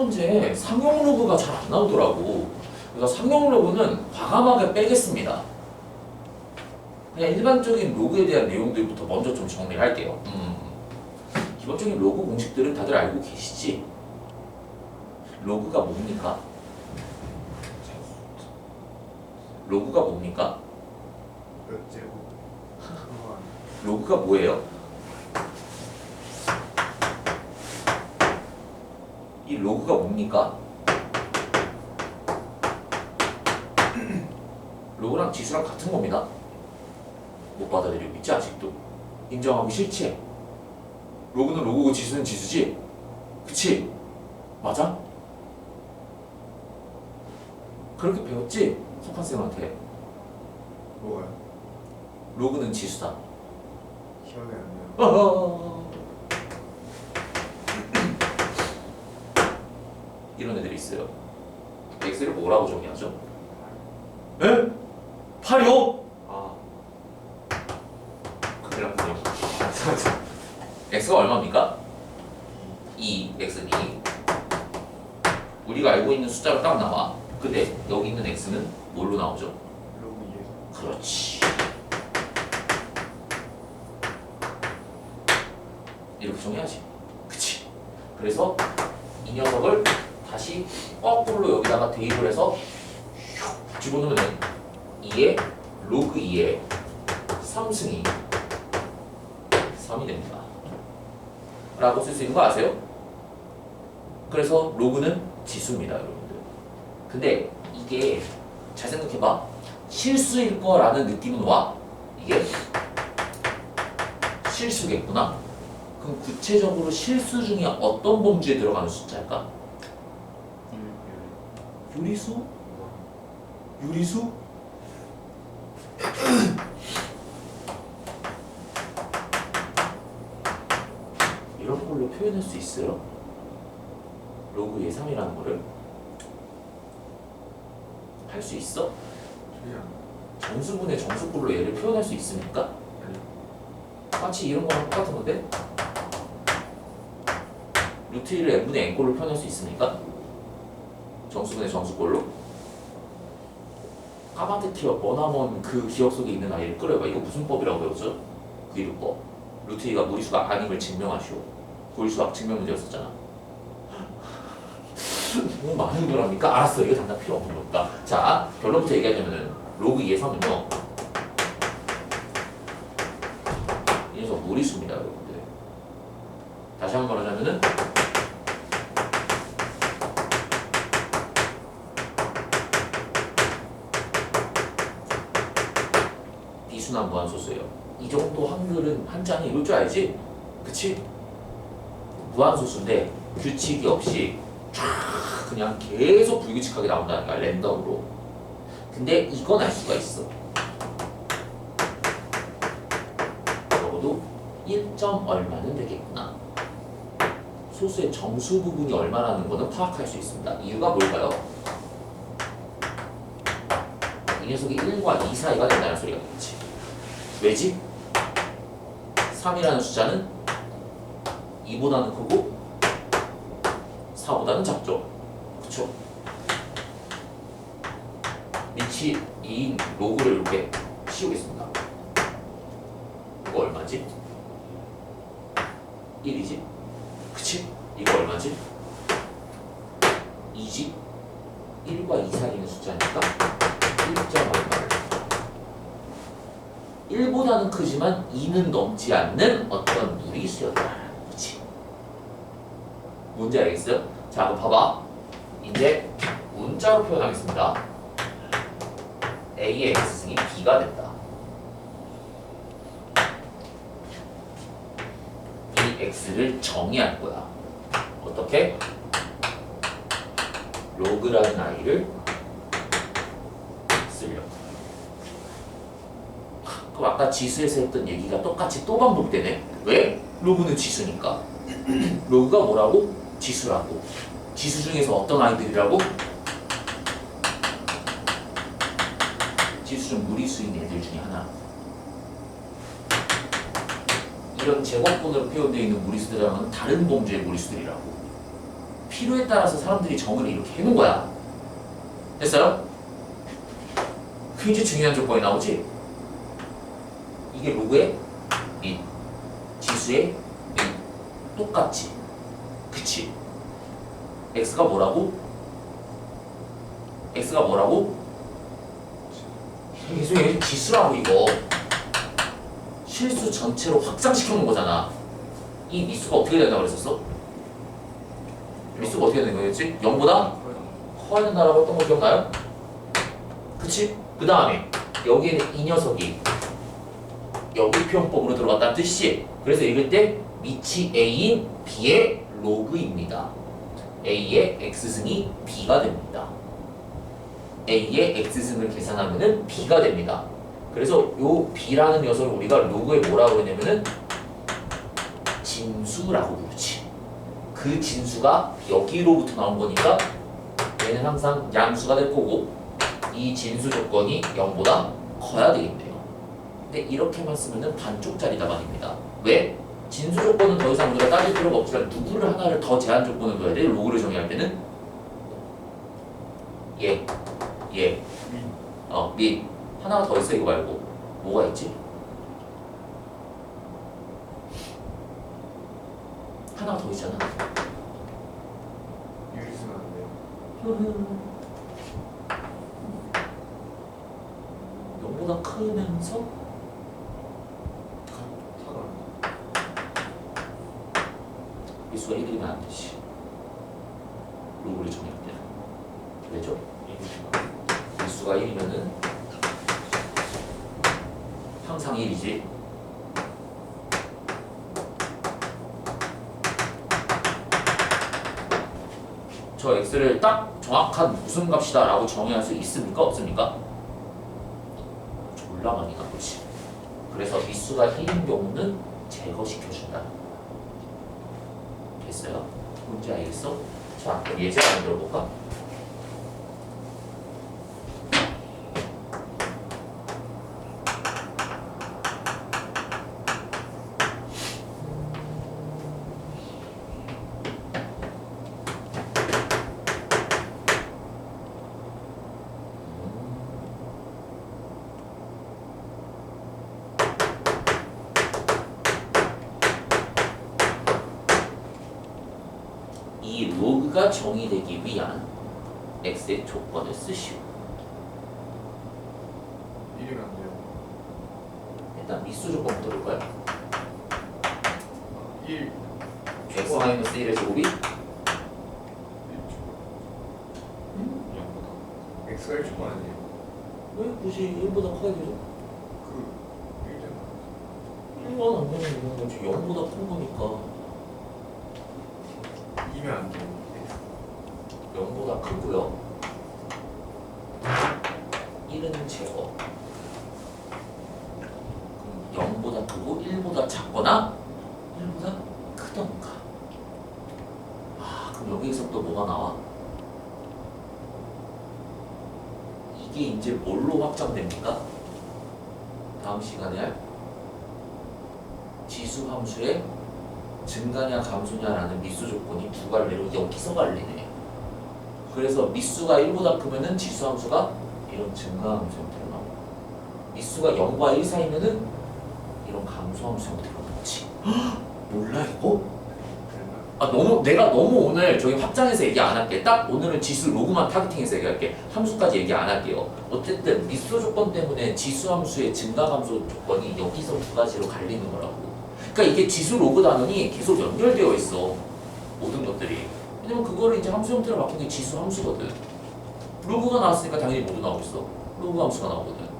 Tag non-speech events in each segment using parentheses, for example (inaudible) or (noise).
문제에 상용 로그가 잘 안 나오더라고. 그래서 상용 로그는 과감하게 빼겠습니다. 그냥 일반적인 로그에 대한 내용들부터 먼저 좀 정리를 할게요. 음. 기본적인 로그 공식들은 다들 알고 계시지? 로그가 뭡니까? 로그가 뭡니까? (laughs) 로그가 뭐예요? 이 로그가 뭡니까? (clears throat) 로그랑 지수랑 같은 겁니다. 못 받아들이고 있지 아직도. 인정하기 싫지? 로그는 로그고 지수는 지수지? 그치? 맞아? 그렇게 배웠지? 석환쌤한테 뭐가요? 로그는 지수다. 기억이 안 나요. 어허. 이런 애들이 있어요. x를 뭐라고 정의하죠? 에? 8이요? 아. 큰일 났군요. x가 (laughs) 얼마입니까? 2, x는 2. 우리가 알고 있는 숫자로 딱 나와. 근데 여기 있는 x는 뭘로 나오죠? 로그 2에서 그렇지. 이렇게 정해야지. 그치. 그래서 이 녀석을 다시 거꾸로 여기다가 대입을 해서 슉 집어넣으면 2에 로그 2에 3승이 3이 됩니다. 라고 쓸 수 있는 거 아세요? 그래서 로그는 지수입니다, 여러분들. 근데 이게 잘 생각해봐. 실수일 거라는 느낌은 와. 이게 실수겠구나. 그럼 구체적으로 실수 중에 어떤 범주에 들어가는 숫자일까? 유리수? 유리수? (clears throat) 이런 걸로 표현할 수 있어요? 로그 예상이라는 거를 할 수 있어? 정수분의 정수꼴로 얘를 표현할 수 있습니까? 마치 이런 거랑 똑같은 건데 루트 1을 n분의 n꼴로 표현할 수 있습니까? 정수분의 정수꼴로? 까마득 기억 머나먼 그 기억 속에 있는 아이를 끌어봐 이거 무슨 법이라고 배웠죠? 구이루법. 루트 2가 무리수가 아님을 증명하시오. 고일수학 증명 문제였었잖아. 너무 (laughs) 많은 거랍니까? 알았어. 이거 단답 필요 없는 겁니다. 자 결론부터 얘기하자면은 로그 2의 3은요 이 녀석 무리수입니다 여러분들 다시 한 번 말하자면은 비순환 무한소수예요 이 정도 확률은 한자는 이럴 줄 알지? 그치? 무한소수인데 규칙이 없이 쫙 그냥 계속 불규칙하게 나온다는 거야 랜덤으로. 근데 이건 알 수가 있어. 적어도 1점 얼마는 되겠구나. 소수의 정수 부분이 얼마라는 거는 파악할 수 있습니다. 이유가 뭘까요? 이 녀석이 1과 2 사이가 된다는 소리가 되겠지. 왜지? 3이라는 숫자는 2보다는 크고 4보다는 작죠. 그쵸? 밑이 2인 로그를 이렇게 씌우겠습니다. 이거 얼마지? 1이지? 그치? 이거 얼마지? 2지? 1과 2 사이에 있는 숫자니까 1점 얼마 1보다는 크지만 2는 넘지 않는 어떤 무리수였다. 뭔지 알겠어요? 자, 그럼 봐봐. 이제 문자로 표현하겠습니다. A의 X승이 B가 된다. 이 X를 정의할 거야. 어떻게? 로그라는 아이를 쓰려고. 그럼 아까 지수에서 했던 얘기가 똑같이 또 반복되네. 왜? 로그는 지수니까. (clears throat) 로그가 뭐라고? 지수라고. 지수 중에서 어떤 아이들이라고? 지수 중 무리수인 애들 중에 하나. 이런 제곱분으로 표현되어 있는 무리수들이랑은 다른 범주의 무리수들이라고. 필요에 따라서 사람들이 정의를 이렇게 해놓은 거야. 됐어요? 굉장히 중요한 조건이 나오지? 이게 로그의 민, 지수의 민. 똑같지? 그치? x가 뭐라고? x가 뭐라고? 계속 얘 지수라고 이거 실수 전체로 확장시켜 놓은 거잖아 이 미수가 어떻게 된다고 그랬었어? 미수가 어떻게 되는 거였지? 0보다 커야 된다라고 했던 거 기억나요? 그치? 그 다음에 여기에는 이 녀석이 여기 표현법으로 들어갔다는 뜻이지 그래서 읽을 때 밑이 A인 B의 로그입니다 A의 X승이 B가 됩니다 A의 X승을 계산하면은 B가 됩니다 그래서 요 B라는 녀석을 우리가 로그에 뭐라고 했냐면은 진수라고 부르지 그 진수가 여기로부터 나온 거니까 얘는 항상 양수가 될 거고 이 진수 조건이 0보다 커야 되겠네요. 근데 이렇게만 쓰면은 반쪽짜리다 말입니다. 왜? 진수 조건은 더 이상 우리가 따질 필요가 없지만 누구를 하나를 더 제한 조건을 둬야 돼? 로그를 정의할 때는 얘, 얘, 어, 미 하나가 더 있어 이거 말고 뭐가 있지? 하나가 더 있잖아. 유리 쓰면 안 돼요. 0보다 크면서 사과. 미수가 1이면 안 되지. 로그를 정의할 때는. 왜죠? 미수가 1이면은 항상 1이지. 저 x를 딱 정확한 무슨 값이다 라고 정의할 수 있습니까? 없습니까? 졸라 많이 나오지. 그래서 미수가 1인 경우는 제거시켜준다. 됐어요? 뭔지 알겠어? 자, 예제 만들어 볼까? 이 로 그가 정의되기 위한 x의 조건을 쓰시오. 1이면 안 돼요. 일단 미수 조건부터 볼까요? 1. x 마이너스 1의 제곱이 1초. x가 1초가 아니에요. 왜 굳이 1보다 커야 되죠? 그 1잖아. 1만 안 되면 되는 거지 0보다 큰 거니까 2면 안 돼요. 0보다 크고요 1은 제곱 그럼 0보다 크고 1보다 작거나 1보다 크던가 아 그럼 여기에서 또 뭐가 나와? 이게 이제 뭘로 확장됩니까? 다음 시간에 할 지수 함수의 증가냐 감소냐라는 미수 조건이 두 갈래로 여기서 갈리네. 그래서 미수가 1보다 크면은 지수 함수가 이런 증가 함수 형태로 나오고 미수가 0과 1 사이면은 이런 감소 함수 형태로 나오지. (gasps) 몰라 이거? 아 너무 내가 너무 오늘 저기 확장해서 얘기 안 할게. 딱 오늘은 지수 로그만 타겟팅해서 얘기할게. 함수까지 얘기 안 할게요. 어쨌든 미수 조건 때문에 지수 함수의 증가 감소 조건이 여기서 두 가지로 갈리는 거라고. 그러니까 이게 지수 로그 단원이 계속 연결되어 있어. 모든 것들이. 왜냐면 그거를 이제 함수 형태로 바꾼 게 지수 함수거든. 로그가 나왔으니까 당연히 나오고 있어. 로그 함수가 나오거든.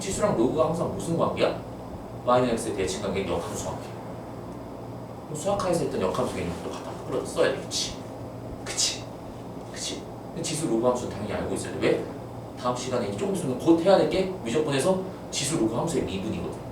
지수랑 로그가 항상 무슨 관계야? 마이너스 x에 대칭 관계 역함수 관계. 수학하에서 했던 역함수 개념도 갖다 끌어 써야 되겠지. 그치? 그치? 지수 로그 함수는 당연히 알고 있어야 돼. 왜? 다음 시간에 조금 있으면 곧 해야 될게 무조건에서 지수 로그 함수의 미분이거든.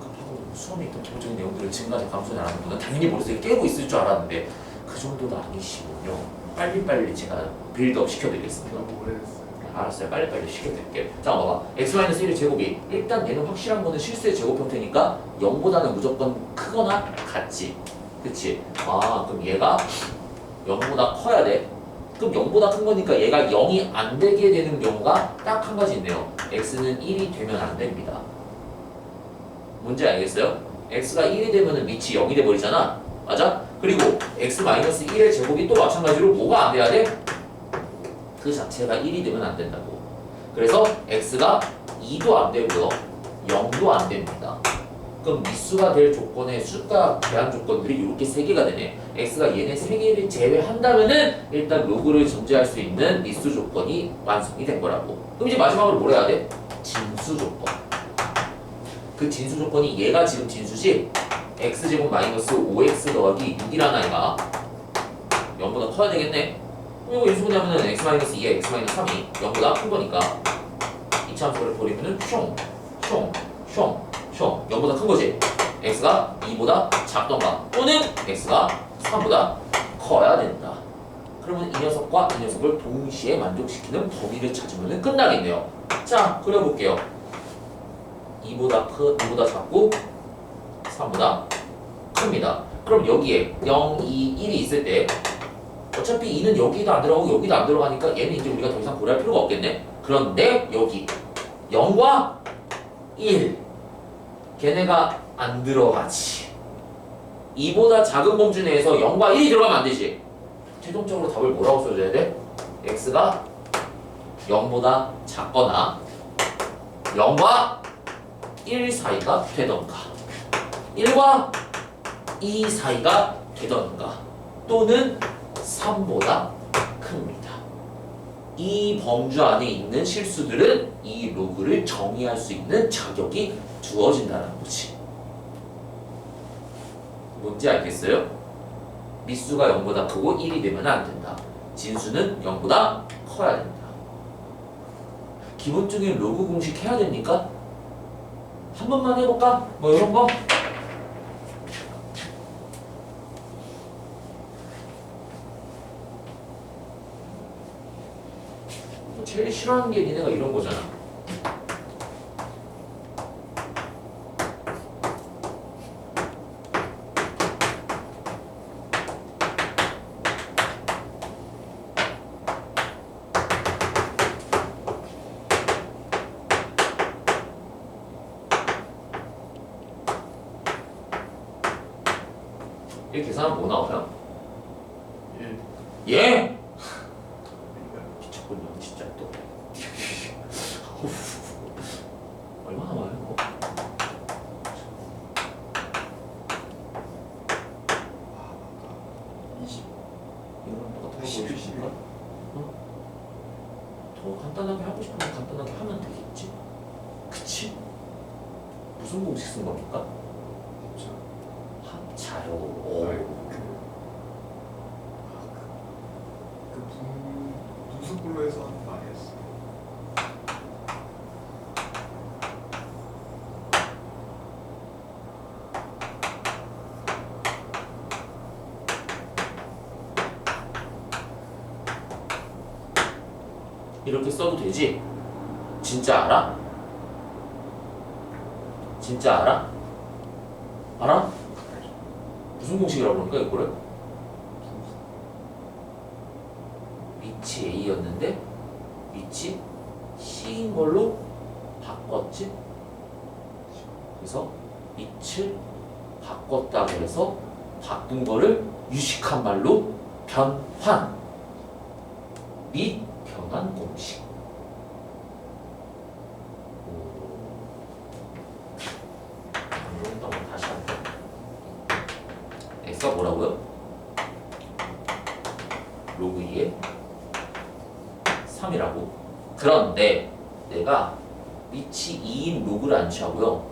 하고 수험에 있던 기본적인 내용들을 지금까지 감소해 나가는 분은 당연히 머릿속에 깨고 있을 줄 알았는데 그 정도도 아니시군요. 빨리빨리 제가 빌드업 시켜드리겠습니다. 너무 오래됐어요. 알았어요. 빨리빨리 시켜드릴게요. 자, 봐봐. x-1의 제곱이 일단 얘는 확실한 거는 실수의 제곱 형태니까 0보다는 무조건 크거나 같지. 그치? 아 그럼 얘가 0보다 커야 돼 그럼 0보다 큰 거니까 얘가 0이 안 되게 되는 경우가 딱 한 가지 있네요 x는 1이 되면 안 됩니다 뭔지 알겠어요? X가 1이 되면 밑이 0이 돼버리잖아 맞아? 그리고 x-1의 제곱이 또 마찬가지로 뭐가 안 돼야 돼? 그 자체가 1이 되면 안 된다고 그래서 x가 2도 안 되고요 0도 안 됩니다 그럼 미수가 될 조건의 숫자 제한 조건들이 이렇게 세 개가 되네. x가 얘네 세 개를 제외한다면은 일단 로그를 존재할 수 있는 미수 조건이 완성이 된 거라고. 그럼 이제 마지막으로 뭘 해야 돼? 진수 조건. 그 진수 조건이 얘가 지금 진수지 x 제곱 마이너스 5x 더하기 6이라는 아이가 0보다 커야 되겠네. 이거 인수분해하면은 x 마이너스 2에 x 마이너스 3이 0보다 큰 거니까 이차함수를 버리면은 슝, 슝, 슝. 형, 0보다 큰 거지. x가 2보다 작던가 또는 x가 3보다 커야 된다. 그러면 이 녀석과 이 녀석을 동시에 만족시키는 범위를 찾으면 끝나겠네요. 자, 그려볼게요. 2보다 크, 2보다 작고 3보다 큽니다. 그럼 여기에 0, 2, 1이 있을 때 어차피 2는 여기도 안 들어가고 여기도 안 들어가니까 얘는 이제 우리가 더 이상 고려할 필요가 없겠네. 그런데 여기 0과 1 걔네가 안 들어가지. 2보다 작은 범주 내에서 0과 1이 들어가면 안 되지. 최종적으로 답을 뭐라고 써줘야 돼? x가 0보다 작거나 0과 1 사이가 되던가 1과 2 사이가 되던가 또는 3보다 큽니다. 이 범주 안에 있는 실수들은 이 로그를 정의할 수 있는 자격이 주어진다는 거지. 뭔지 알겠어요? 미수가 0보다 크고 1이 되면 안 된다. 진수는 0보다 커야 된다. 기본적인 로그 공식 해야 됩니까? 한 번만 해볼까? 뭐 이런 거? 제일 싫어하는 게 니네가 이런 거잖아. 이렇게 계산하면 뭐 나와요? 1 예? 미쳤군요 진짜 또 얼마나 와요 이거? 이거랑 똑같은 거 10, 보여줄까? 어? 더 간단하게 하고 싶으면 간단하게 하면 되겠지? 그치? 무슨 공식 쓴 겁니까? 합차요 오. 그 분수꼴로 해서 하는 거 아니었어? 이렇게 써도 되지? 진짜 알아? 진짜 알아? 알아? 무슨 공식이라고 그러니까 이거를? 위치 A였는데 위치 C인 걸로 바꿨지? 그래서 위치를 바꿨다 그래서 바꾼 거를 유식한 말로 변환 및 변환 공식 이런 거 다시 한번 x가 뭐라고요? 로그 2에 3이라고 그런데 내가 위치 2인 로그를 안 취하고요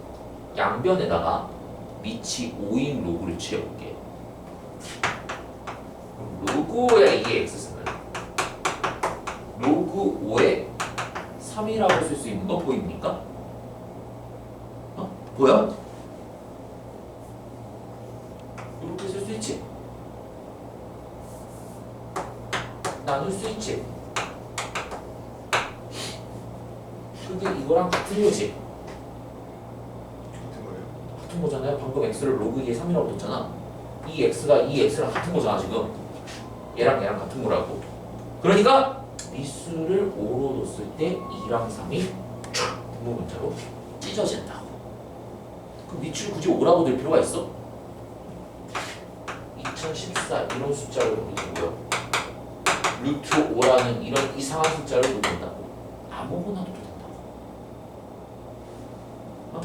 양변에다가 위치 5인 로그를 취해볼게 그럼 로그에 2의 x 쓰면 로그 5에 3이라고 쓸 수 있는 거 보입니까? 어? 보여? 이렇게 쓸 수 있지? 나눌 수 있지? 근데 이거랑 같은 거지? 같은 거예요? 같은 거잖아요. 방금 x를 로그 2에 3이라고 뒀잖아. 이 x가 이 x랑 같은 거잖아 지금 얘랑 얘랑 같은 거라고 그러니까 미수를 5로 뒀을 때 2랑 3이 분모 문자로 찢어진다고 그럼 밑줄 굳이 5라고 될 필요가 있어? 2014 이런 숫자를 놓고요 루트 5라는 이런 이상한 숫자를 놓는다고 아무거나 둬도 된다고 어?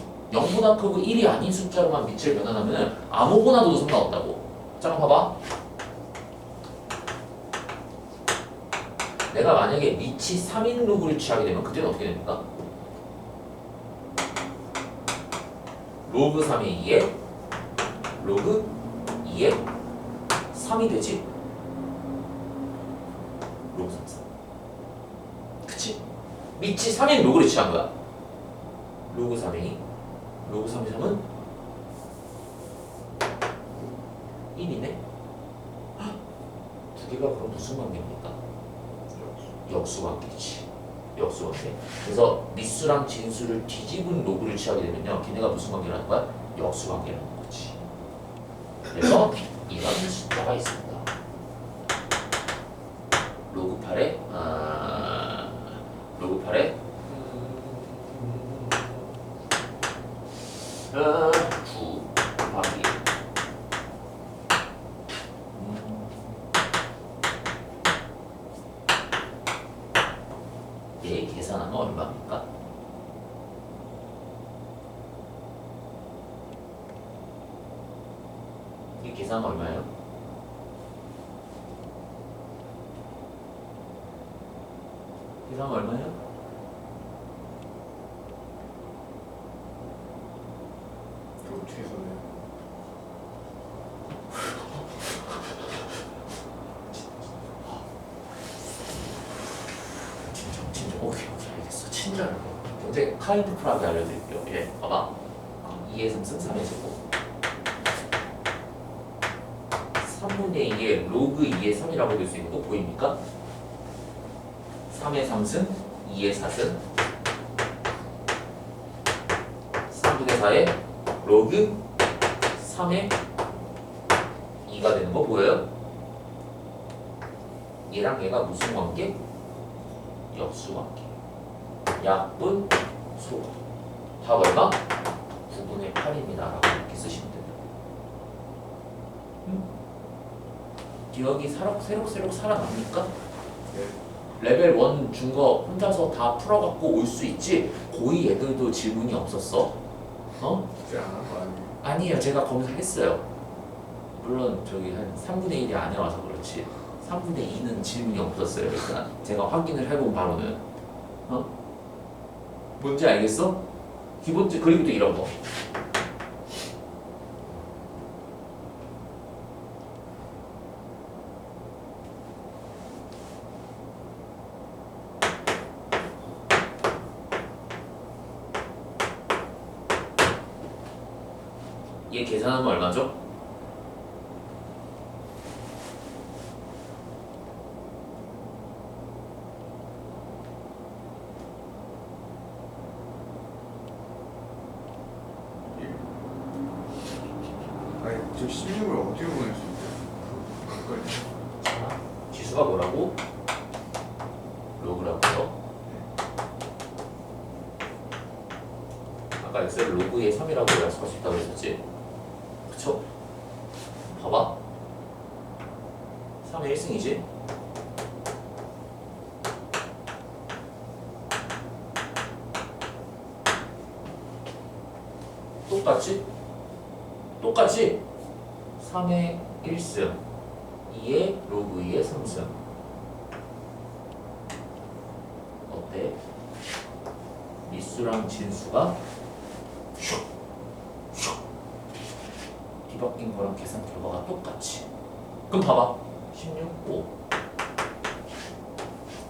0보다 크고 1이 아닌 숫자로만 밑을 변환하면 아무거나 둬도 상관없다고. 잠깐 봐봐. 내가 만약에 밑이 3인 로그를 취하게 되면 그때는 어떻게 됩니까? 로그 3의 2에 로그 2에 3이 되지? 로그 3 3 그치? 밑이 3인 로그를 취한 거야. 로그 3의 2 로그 3의 3은 1이네 두 개가 그럼 무슨 관계입니까? 역수 관계지. 역수 관계. 그래서 미수랑 진수를 뒤집은 로그를 취하게 되면요. 걔네가 무슨 관계라는 거야? 역수 관계라는 거지. 그래서 이런 숫자가 있습니다. 로그 8에 아, 로그 8에 아, 9 곱하기 음, 얘 계산하면 얼마입니까? 이 계산은 얼마예요? 계산은 얼마예요? 루트에서는 진정 진정 오케이 오케이 알겠어 친절 굉장히 카인드 풀하게 알려드릴게요 예 봐봐 2의 3승 3의 제곱 3분의 2의 로그 2의 3이라고 될 수 있는 거 보입니까? 3의 3승 2의 4승 3분의 4의 로그 3의 2가 되는 거 보여요? 얘랑 얘가 무슨 관계? 역수 관계 약분 소가 답 얼마? 9분의 8입니다 라고 이렇게 쓰시면 됩니다 음? 기억이 새록, 새록새록 살아납니까? 네. 레벨 1 준 거 혼자서 다 풀어갖고 올 수 있지 고2 애들도 질문이 없었어 어? 아니에요 제가 검사했어요 물론 저기 한 3분의 1이 안 해와서 그렇지 3분의 2는 질문이 없었어요 일단 제가 확인을 해본 바로는 어? 뭔지 알겠어? 기본적 그리고 또 이런 거 얘 계산하면 얼마죠? 아니 저 16을 어디로 보낼 수 있어요? 그걸 자, 지수가 뭐라고? 로그라고요. 엑셀 로그의 3이라고 약속할 수 있다고 했었지? 그쵸? 봐봐. 3의 1승이지? 똑같지? 똑같지? 3의 1승 2의 로그 2의 3승 어때? 미수랑 진수가 슉, 슉 뒤바뀐 거랑 계산 결과가 똑같이. 그럼 봐봐. 16, 5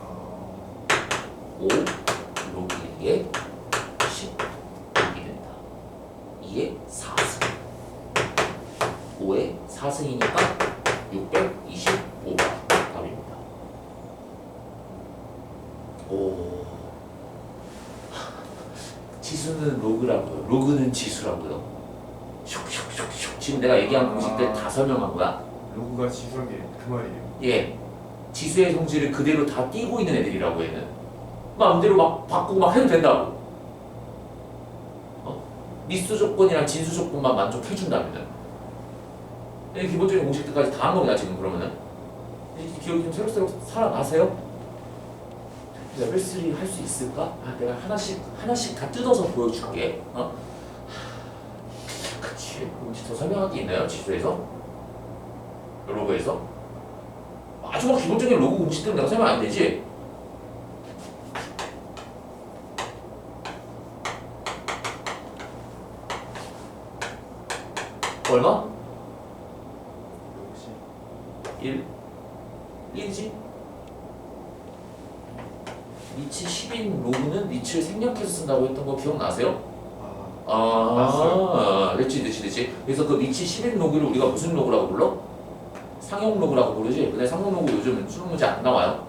아, 5 로그 2의 10 이렇게 된다 2의 4승 5의 4승이니까 625가 답입니다 오 지수는 로그라고요 로그는 지수라고요 슉슉슉슉 지금 내가 얘기한 공식들 다 설명한 거야. 로그가 지수한 게그 말이에요. 예. 지수의 성질을 그대로 다 띄고 있는 애들이라고 얘는. 마음대로 막 바꾸고 막 해도 된다고. 어? 미수 조건이랑 진수 조건만 만족해준다면은. 이 기본적인 공식들까지 다 한 겁니다 지금 그러면은. 이 기억이 좀 새록새록 살아나세요? 레벨 3 할 수 있을까? 아, 내가 하나씩 하나씩 다 뜯어서 보여줄게. 어? 혹시 더 설명할 게 있나요? 지수에서? 로그에서? 아주 막 기본적인 로고 공식들은 내가 설명 안 되지? 얼마? 역시 1 1이지? 니치 10인 로그는 니치를 생략해서 쓴다고 했던 거 기억나세요? 아 아, 그렇지, 그렇지, 그렇지. 그래서 그 니치 10인 로그를 우리가 무슨 로그라고 불러? 상용 로그라고 부르지. 근데 상용 로그 요즘 수능 문제 안 나와요.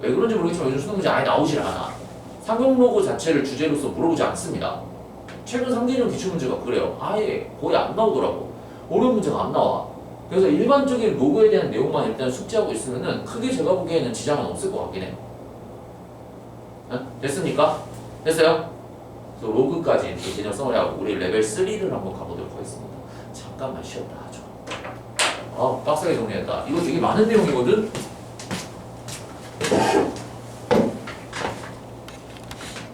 왜 그런지 모르겠지만 요즘 수능 문제 아예 나오질 않아. 상용 로그 자체를 주제로서 물어보지 않습니다. 최근 3개년 기출 문제가 그래요. 아예 거의 안 나오더라고. 어려운 문제가 안 나와. 그래서 일반적인 로그에 대한 내용만 일단 숙지하고 있으면은 크게 제가 보기에는 지장은 없을 것 같긴 해. 네? 됐습니까? 됐어요? 그래서 로그까지 이렇게 개념 써머리하고 우리 레벨 3를 한번 가보도록 하겠습니다. 잠깐만 쉬었다 하죠. 아 빡세게 정리했다. 이거 되게 많은 내용이거든.